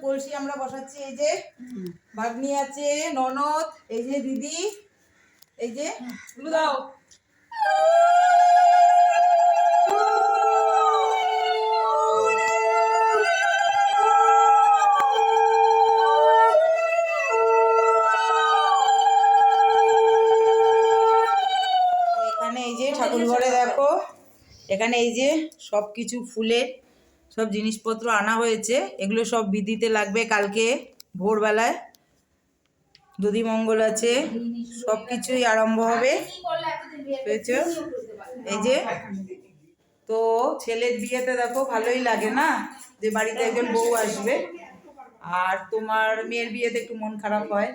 কলসি আমরা বসাচ্ছি এই যে ভাগ্নি আছে ননদ এই যে দিদি এই যে দাও। এখানে এই যে ঠাকুর ঘরে দেখো এখানে এই যে সব কিছু ফুলের সব জিনিসপত্র আনা হয়েছে। এগুলো সব বিধিতে লাগবে কালকে ভোরবেলায়। দুদি মঙ্গল আছে, সব কিছুই আরম্ভ হবে। পেয়েছ এই যে, তো ছেলের বিয়েতে দেখো ভালোই লাগে না? যে বাড়িতে একজন বউ আসবে, আর তোমার মেয়ের বিয়েতে একটু মন খারাপ হয়,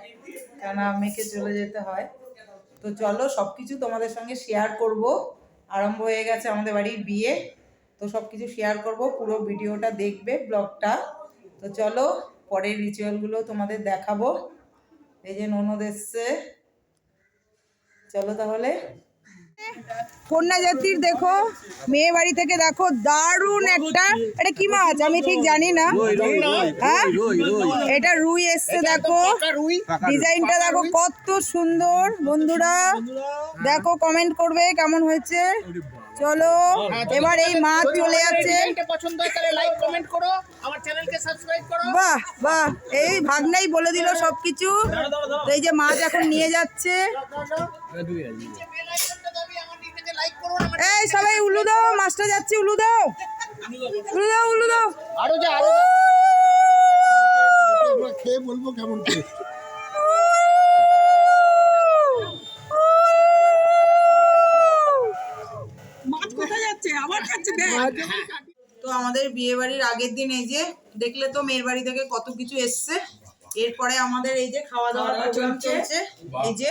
কেননা মেয়েকে চলে যেতে হয়। তো চলো সব কিছু তোমাদের সঙ্গে শেয়ার করব। আরম্ভ হয়ে গেছে আমাদের বাড়ির বিয়ে। তো সব কিছু শেয়ার করব, পুরো ভিডিওটা দেখবে ব্লগটা তো চলো, পরের রিচুয়ালগুলো তোমাদের দেখাবো। এই যে ননদ এসছে। চলো তাহলে। কন্যা জাতির দেখো মেয়ে বাড়ি থেকে দেখো দারুণ একটা এটা কি মাছ? আমি ঠিক জানি না। হ্যাঁ? এটা রুই এসছে দেখো। ডিজাইনটা দেখো কত সুন্দর বন্ধুরা। দেখো কমেন্ট করবে কেমন হয়েছে। চলো এবার এই মাছ চলে যাচ্ছে। পছন্দ হয় তাহলে লাইক কমেন্ট করো। আমার চ্যানেলকে সাবস্ক্রাইব করো। বাহ বাহ। এই ভাগনাই বলে দিল সবকিছু। এই যে মাছ এখন নিয়ে যাচ্ছে। এই সবাই উলু দাও মাছটা যাচ্ছে উলু দাও। উলু দাও উলু দাও। আরও যা আরও খেয়ে বলব কেমন টেস্ট তো আমাদের বিয়ে বাড়ির আগের দিন এই যে দেখলে তো মেয়ের বাড়ি থেকে কত কিছু এসছে। এরপরে আমাদের এই যে খাওয়া প্রোগ্রাম চলছে। এই যে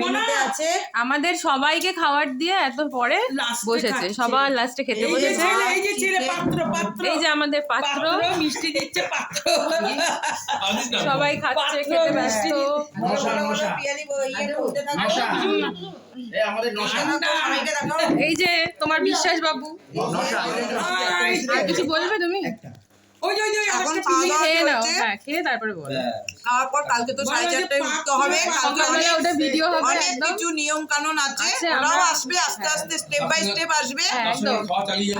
মেনুতে আছে। আমাদের সবাইকে খাবার দিয়ে এত পরে বসেছে। সবার লাস্টে খেতে বসেছে। এই যে ছেলে পাত্র পাত্র। এই যে আমাদের পাত্র। মিষ্টি দিচ্ছে পাত্র। সবাই খাচ্ছে খেতে ব্যস্ত। ইয়ে এই যে তোমার বিশ্বাস বাবু। আর কিছু বলবে তুমি? এখন খাওয়া তুমি দাওয়া খেয়ে নাও। হ্যাঁ খেয়ে তারপরে বলো খাওয়ার পর কালকে তো সাড়ে চারটায় উঠতে হবে কালকে অনেক ওটা ভিডিও হবে অনেক কিছু নিয়ম কানুন আছে ওরাও আসবে আস্তে আস্তে স্টেপ বাই স্টেপ আসবে। হ্যাঁ,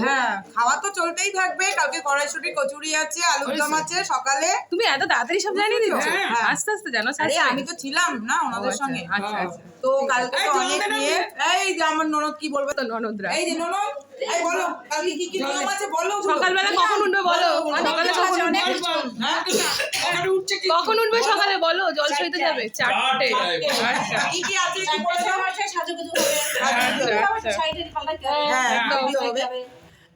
হ্যাঁ খাওয়া তো চলতেই থাকবে কালকে কড়াইশুটি কচুরি আছে আলুর দম আছে সকালে। তুমি এত তাড়াতাড়ি সব জানিয়ে দিচ্ছ? হ্যাঁ। আস্তে আস্তে জানো আরে আমি তো ছিলাম না ওনাদের আচ্ছা, সঙ্গে। আচ্ছা, আচ্ছা। তো কালকে তো অনেক নিয়ে এই যে আমার ননদ কি বলবে? তো ননদরা। এই যে ননদ এই বলো কালকে কি কি নিয়ম আছে বলো সকালবেলা কখন উঠবে বলো? সকালে কখন অনেক উঠবে? কখন উঠবে সকালে? বলো জল সইতে যাবে। চারটে কি কি আছে একটু বলে দাও একদম। একদম হবে?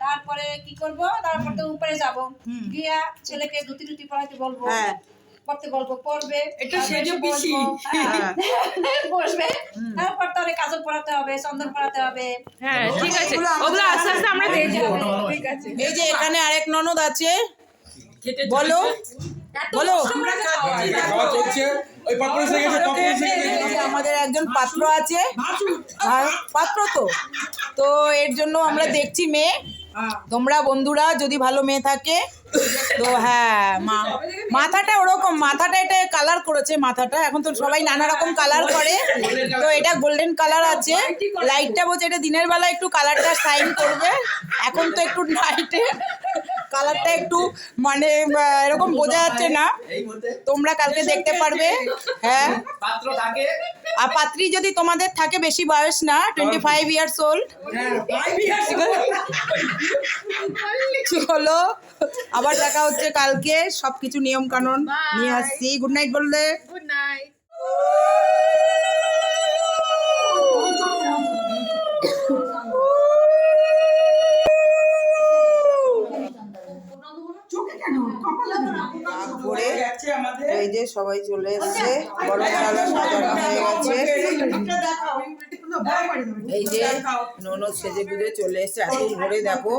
তারপরে কি করব? তারপর তো উপরে যাব। গিয়া ছেলেকে ধুতি টুতি পড়াতে বলব। পড়তে বলব পড়বে। এটা সেজে সে পিসি। হ্যাঁ, বসবে। তারপর তাহলে কাজল পড়াতে হবে চন্দন পড়াতে হবে। হ্যাঁ ঠিক আছে। ওগুলো আস্তে আস্তে আমরা দেখব ঠিক আছে। এই যে এখানে আরেক ননদ আছে। বলো। বলো। আমাদের একজন পাত্র আছে। পাত্র তো। তো এর জন্য আমরা দেখছি মেয়ে। তোমরা বন্ধুরা যদি ভালো মেয়ে থাকে তো হ্যাঁ মা মাথাটা ওরকম মাথাটা এটা কালার করেছে মাথাটা। এখন তো সবাই নানা রকম কালার করে। তো এটা গোল্ডেন কালার আছে। লাইটটা বলছে এটা দিনের বেলা একটু কালারটা সাইন করবে। এখন তো একটু নাইটে কালারটা একটু মানে এরকম বোঝা যাচ্ছে না। তোমরা কালকে দেখতে পারবে হ্যাঁ। পাত্র থাকে আর পাত্রী যদি তোমাদের থাকে বেশি বয়স না টোয়েন্টি ফাইভ ইয়ার্স ওল্ড চলো আবার দেখা হচ্ছে কালকে সবকিছু নিয়ম কানুন নিয়ে আসছি। গুড নাইট বললে। গুড নাইট করে এই যে সবাই চলে এসছে। বড় ডালা সাজানো হয়ে গেছে। এই যে ননদ সেজে গুজে চলে এসছে এত ভোরে দেখো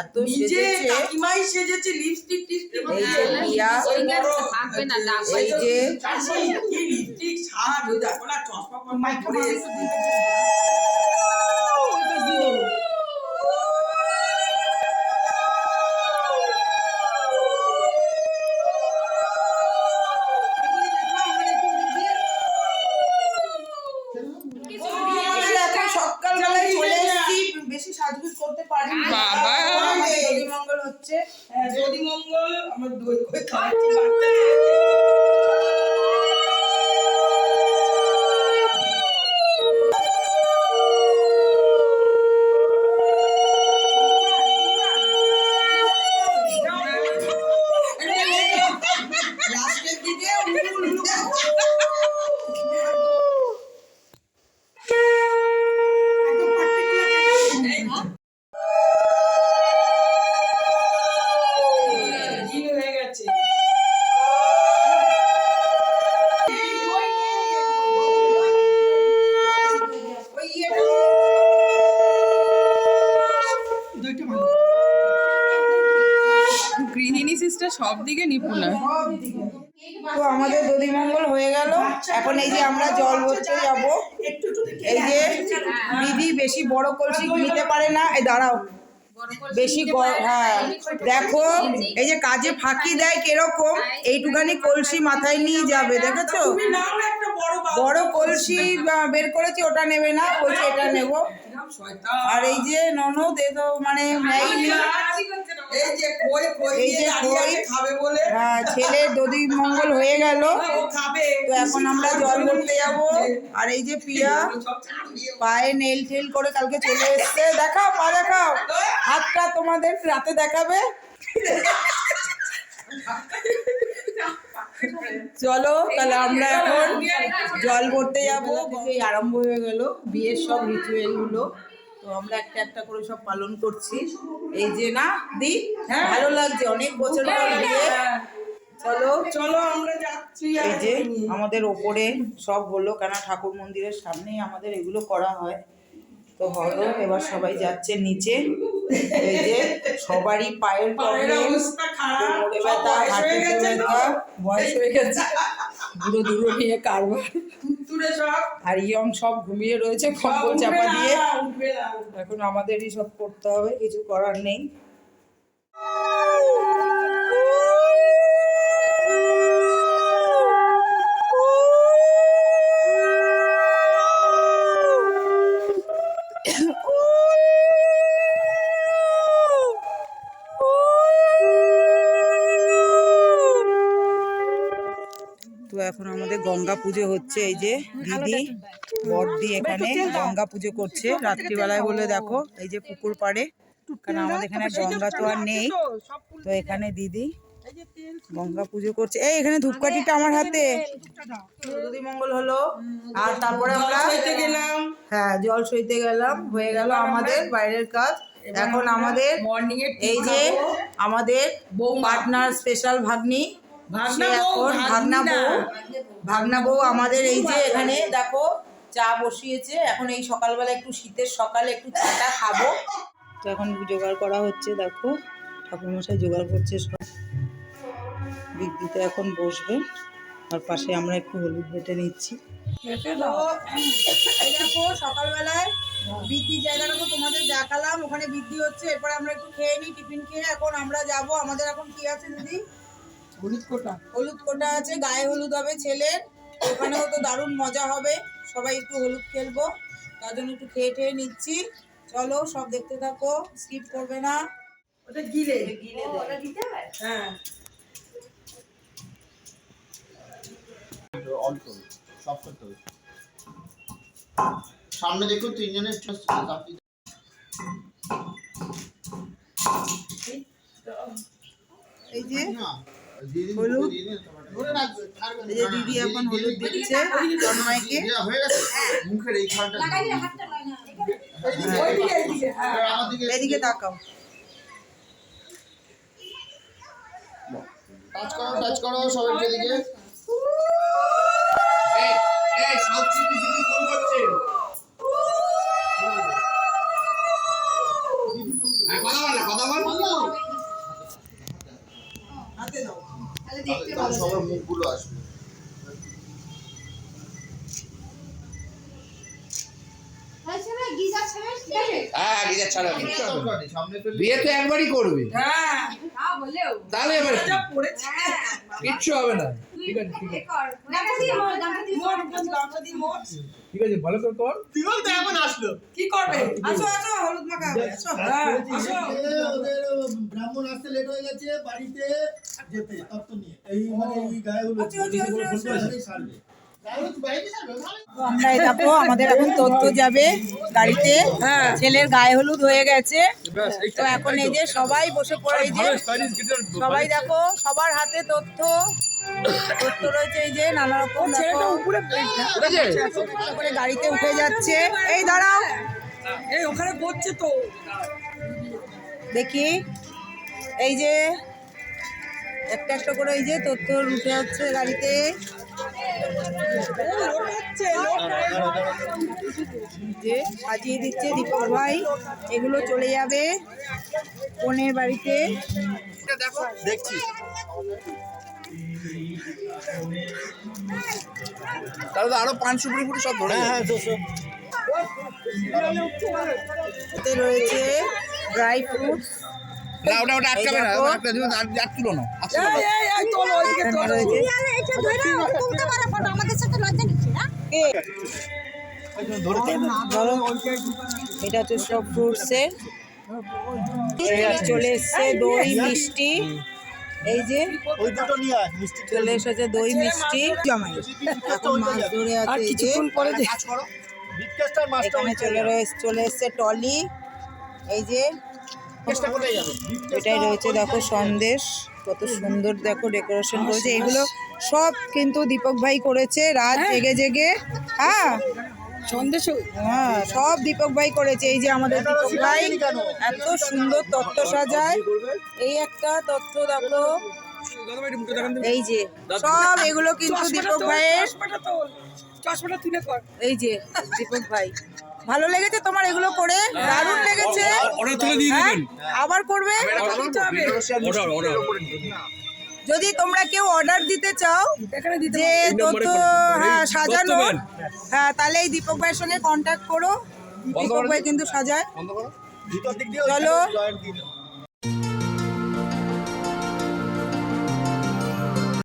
এত সেজেছে। এই যে প্রিয়া এই যে গৃহিণী 啊 সব দিকে নিপুণা তো আমাদের দধিমঙ্গল হয়ে গেল, এখন এই যে আমরা জল ভরতে যাব, এই যে দিদি বেশি বড় কলসি নিতে পারে না, এই দাঁড়াও, বেশি হ্যাঁ দেখো, এই যে কাজে ফাঁকি দেয় কীরকম, এইটুখানি কলসি মাথায় নিয়ে যাবে, দেখেছ? বড় কলসি বের করেছি, ওটা নেবে না, বলছে এটা নেব। আর এই যে ননদ এ তো মানে নেয়নি এই যে কই কই দিয়ে দাঁড়িয়ে খাবে বলে। হ্যাঁ ছেলের দধি মঙ্গল হয়ে গেল খাবে। তো এখন আমরা জল ভরতে যাব। আর এই যে পিয়া পায়ে নেল টেল করে কালকে চলে এসছে। দেখাও পা দেখাও। হাতটা তোমাদের রাতে দেখাবে। চলো তাহলে আমরা এখন জল ভরতে যাব। এই আরম্ভ হয়ে গেল বিয়ের সব রিচুয়ালগুলো। তো আমরা একটা একটা করে সব পালন করছি। এই যে না দি ভালো লাগছে অনেক বছর পর বিয়ে। চলো চলো আমরা যাচ্ছি এই যে আমাদের ওপরে সব হলো কেন ঠাকুর মন্দিরের সামনেই আমাদের এগুলো করা হয়। তো হলো এবার সবাই যাচ্ছে নিচে। এই যে সবারই পায়ের পায়ের অবস্থা খারাপ ব্যথা হয়ে হাঁটুতে গেছে ব্যথা বয়স হয়ে গেছে। দুটো দুটো নিয়ে কারবার। আর ইয়ং সব ঘুমিয়ে রয়েছে কম্বল চাপা দিয়ে। এখন আমাদেরই সব করতে হবে কিছু করার নেই। গঙ্গা পুজো হচ্ছে এই যে দিদি বড়দি এখানে গঙ্গা পুজো করছে রাত্রিবেলায় বলে দেখো এই যে পুকুর পাড়ে কারণ আমাদের এখানে গঙ্গা তো আর নেই। তো এখানে দিদি গঙ্গা পুজো করছে। এই এখানে ধূপকাঠিটা আমার হাতে। দিদি মঙ্গল হলো। আর তারপরে আমরা গেলাম। হ্যাঁ জল সইতে গেলাম। হয়ে গেল আমাদের বাইরের কাজ। এখন আমাদের মর্নিং এই যে আমাদের পার্টনার স্পেশাল ভাগ্নি। ভাগনা বউ, ভাগনা বউ আমাদের এই যে এখানে দেখো চা বসিয়েছে। এখন এই সকালবেলা একটু শীতের সকালে একটু চাটা খাব। তো এখন জোগাড় করা হচ্ছে দেখো। ঠাকুরমশাই জোগাড় করছে সব। বিদ্যুতে এখন বসবে। আর পাশে আমরা একটু হলুদ বেটে নিচ্ছি। দেখো সকালবেলায় বৃদ্ধি জায়গাটা তো তোমাদের দেখালাম। ওখানে বৃদ্ধি হচ্ছে। এরপরে আমরা একটু খেয়ে নিই টিফিন খেয়ে। এখন আমরা যাব। আমাদের এখন কি আছে দিদি? হলুদ কোটা? হলুদ কোটা আছে গায়ে হলুদ হবে ছেলের। ওখানেও তো দারুণ মজা হবে। সবাই একটু হলুদ খেলব। তার জন্য একটু খেয়ে টেয়ে নিচ্ছি। চলো সব দেখতে থাকো। স্কিপ করবে না। ওটা গিলে। গিলে। হ্যাঁ। করো সব করতে হবে। সামনে দেখুন তিনজনের এই যে। না। হলুদ। এই যে দিদি এখন হলুদ দিচ্ছে তন্ময়কে মুখের এই এদিকে তাকাও। টাচ করো টাচ করো সবাই এদিকে। সবার মুখগুলো আসবে। হ্যাঁ গিজার ছাড়া বিয়ে তো একবারই করবে। হ্যাঁ। তাহলে এবার যা পড়েছে। কিচ্ছু হবে না। ঠিক আছে ঠিক ঠিক ভালো করে। কর কি করবে? আসো আসো হলুদ মাখা আসো হ্যাঁ আসো। ওদের ব্রাহ্মণ আসতে লেট হয়ে গেছে বাড়িতে যেতে তত্ত্ব নিয়ে। এই মানে এই গায়ে সারবে সারবে ভালো তো আমরা দেখো আমাদের এখন তথ্য যাবে গাড়িতে। ছেলের গায়ে হলুদ হয়ে গেছে। তো এখন এই যে সবাই বসে পড়ে যে সবাই দেখো সবার হাতে তথ্য তথ্য রয়েছে এই যে নানা রকম ছেলেটা উপরে করে গাড়িতে উঠে যাচ্ছে। এই দাঁড়াও। এই ওখানে করছে তো। দেখি। এই যে একটা একটা করে এই যে তথ্য উঠে যাচ্ছে গাড়িতে। যে সাজিয়ে দিচ্ছে দীপক ভাই। এগুলো চলে যাবে। কনের বাড়িতে। দেখো দেখছি। তাহলে তো আরও পাঁচ সুপুরি ফুটি সব ধরে হ্যাঁ হ্যাঁ এতে রয়েছে ড্রাই ফ্রুটস না ওটা ওটা আটকাবে না দেখো। দিন আর আর তুলো না আস্তে এই, এই, এই, তোলো, ওইদিকে এখানে তোলো। রয়েছে কে? ধরো এটা হচ্ছে সব ফ্রুটসের চলে এসছে দই মিষ্টি এই যে ওই দুটো নিয়ে আয় মিষ্টি চলে এসেছে দই মিষ্টি জমাই। এখন মাছ ধরে আছে এই যে এখানে চলে রয়েছে চলে এসছে টলি এই যে এটাই রয়েছে দেখো সন্দেশ। কত সুন্দর দেখো ডেকোরেশন করেছে। এগুলো সব কিন্তু দীপক ভাই করেছে। রাত জেগে জেগে। হ্যাঁ। হ্যাঁ সব দীপক ভাই করেছে। এই যে আমাদের দীপক ভাই এত সুন্দর তত্ত্ব সাজায়। এই একটা তত্ত্ব দেখো। এই যে সব এগুলো কিন্তু দীপক ভাইয়ের। চশমাটা তুলে। কর। এই যে দীপক ভাই। ভালো লেগেছে তোমার এগুলো করে? দারুণ লেগেছে। অর্ডার তুলে দিয়ে হ্যাঁ আবার করবে? যদি তোমরা কেউ অর্ডার দিতে চাও যে এই তথ্য হ্যাঁ সাজানো হ্যাঁ তাহলে এই দীপক ভাইয়ের সঙ্গে কন্ট্যাক্ট করো। দীপক ভাই কিন্তু সাজায়। চলো।